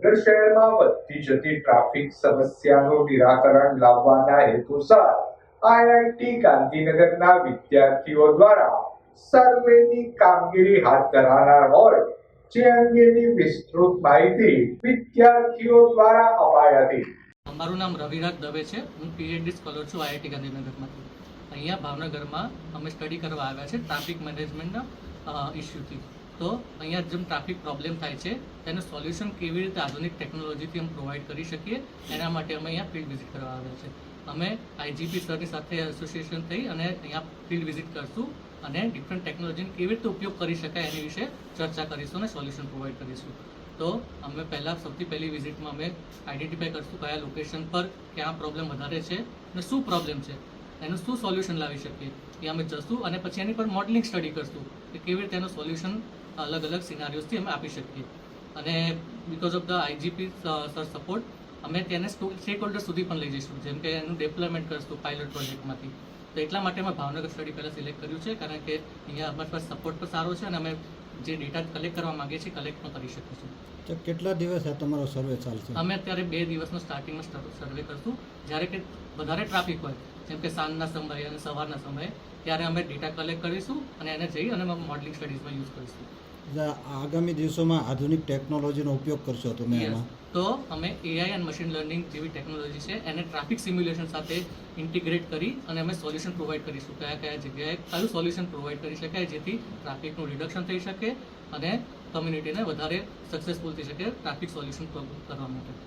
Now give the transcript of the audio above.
ભાવનગર શહેરમાં વધતી જતી ટ્રાફિક સમસ્યાનું નિરાકરણ લાવવાના હેતુસર આઈઆઈટી ગાંધીનગરના વિદ્યાર્થીઓ દ્વારા સર્વેની કામગીરી હાથ ધરાનાર હોય જે અંગેની વિસ્તૃત માહિતી વિદ્યાર્થીઓ દ્વારા અપાઈ હતી. મારું નામ રવિરાજ દવે છે. હું પીએચડી સ્કોલર છું આઈઆઈટી ગાંધીનગરમાંથી. અહીંયા ભાવનગરમાં અમે સ્ટડી કરવા આવ્યા છે. ટ્રાફિક મેનેજમેન્ટના ઇસ્યુથી તો અહીંયા જેમ ટ્રાફિક પ્રોબ્લેમ થાય છે, તેનું સોલ્યુશન કેવી રીતે આધુનિક ટેકનોલોજીથી અમે પ્રોવાઈડ કરી શકીએ, એના માટે અમે અહીંયા ફિલ્ડ વિઝિટ કરવા આવ્યા છે. અમે આઈજીપી સરની સાથે એસોસિએશન થઈ અને અહીંયા ફિલ્ડ વિઝિટ કરશું અને ડિફરન્ટ ટેકનોલોજીનો કેવી રીતે ઉપયોગ કરી શકાય એની વિશે ચર્ચા કરીશું અને સોલ્યુશન પ્રોવાઈડ કરીશું. તો અમે પહેલાં સૌથી પહેલી વિઝિટમાં અમે આઈડેન્ટિફાઈ કરશું કયા લોકેશન પર ક્યાં પ્રોબ્લેમ વધારે છે અને શું પ્રોબ્લેમ છે. એનું શું સોલ્યુશન લાવી શકીએ? એ અમે જશું અને પછી એની પર મોડલિંગ સ્ટડી કરશું કે કેવી રીતે એનું સોલ્યુશન અલગ અલગ સિનારીઓસથી અમે આપી શકીએ. અને because of the IGP sir support અમે તેને સ્ટેક હોલ્ડર સુધી પણ લઈ જઈશું. જેમ કે એનું ડેવલપમેન્ટ કરીશું પાયલોટ પ્રોજેક્ટમાંથી તો એટલા માટે અમે ભાવનગર સ્ટડી પહેલાં સિલેક્ટ કર્યું છે કારણ કે અહીંયા અમારી પાસે સપોર્ટ પણ સારો છે અને અમે જે ડેટા કલેક્ટ કરવા માંગીએ છીએ કલેક્ટ પણ કરી શકીશું તો કેટલા દિવસ આ તમારો સર્વે ચાલશે? અમે અત્યારે બે દિવસનો સ્ટાર્ટિંગમાં સર્વે કરશું. જ્યારે કે વધારે ટ્રાફિક હોય જેમ કે સાંજના સમયે અને સવારના સમયે ત્યારે અમે ડેટા કલેક્ટ કરીશું અને એને જઈ અને મોડલિંગ સ્ટડીઝમાં યુઝ કરીશું. આગામી દિવસોમાં આધુનિક ટેકનોલોજીનો ઉપયોગ કરશો તમે. એમાં? તો અમે એઆઈ એન્ડ મશીન લર્નિંગ જેવી ટેકનોલોજી છે એને ટ્રાફિક સિમ્યુલેશન સાથે ઇન્ટિગ્રેટ કરી અને અમે સોલ્યુશન પ્રોવાઈડ કરીશું. કયા કયા જગ્યાએ કયું સોલ્યુશન પ્રોવાઈડ કરી શકાય જેથી ટ્રાફિકનું રિડક્શન થઈ શકે અને કમ્યુનિટીને વધારે સક્સેસફુલ થઈ શકે ટ્રાફિક સોલ્યુશન કરવા માટે.